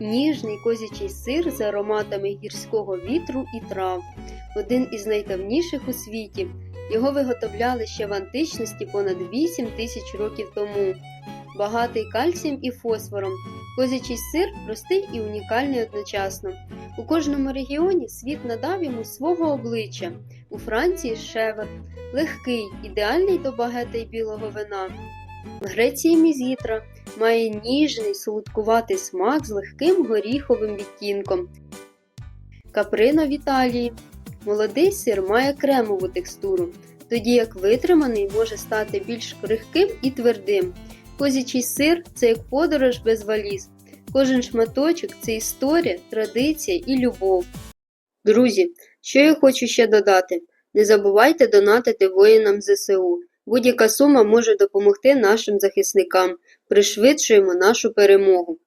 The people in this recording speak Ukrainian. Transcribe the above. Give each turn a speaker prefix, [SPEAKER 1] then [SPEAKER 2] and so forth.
[SPEAKER 1] ніжний козячий сир з ароматами гірського вітру і трав, один із найдавніших у світі. Його виготовляли ще в античності понад 8 тисяч років тому. Багатий кальцієм і фосфором, козячий сир простий і унікальний одночасно. У кожному регіоні світ надав йому свого обличчя. У Франції шевер, легкий, ідеальний до багета й білого вина. В Греції мізітра має ніжний солодкуватий смак з легким горіховим відтінком. Каприно в Італії. Молодий сир має кремову текстуру, тоді як витриманий може стати більш крихким і твердим. Козячий сир це як подорож без валіз. Кожен шматочок це історія, традиція і любов. Друзі, що я хочу ще додати: не забувайте донатити воїнам ЗСУ. Будь-яка сума може допомогти нашим захисникам. Пришвидшуємо нашу перемогу.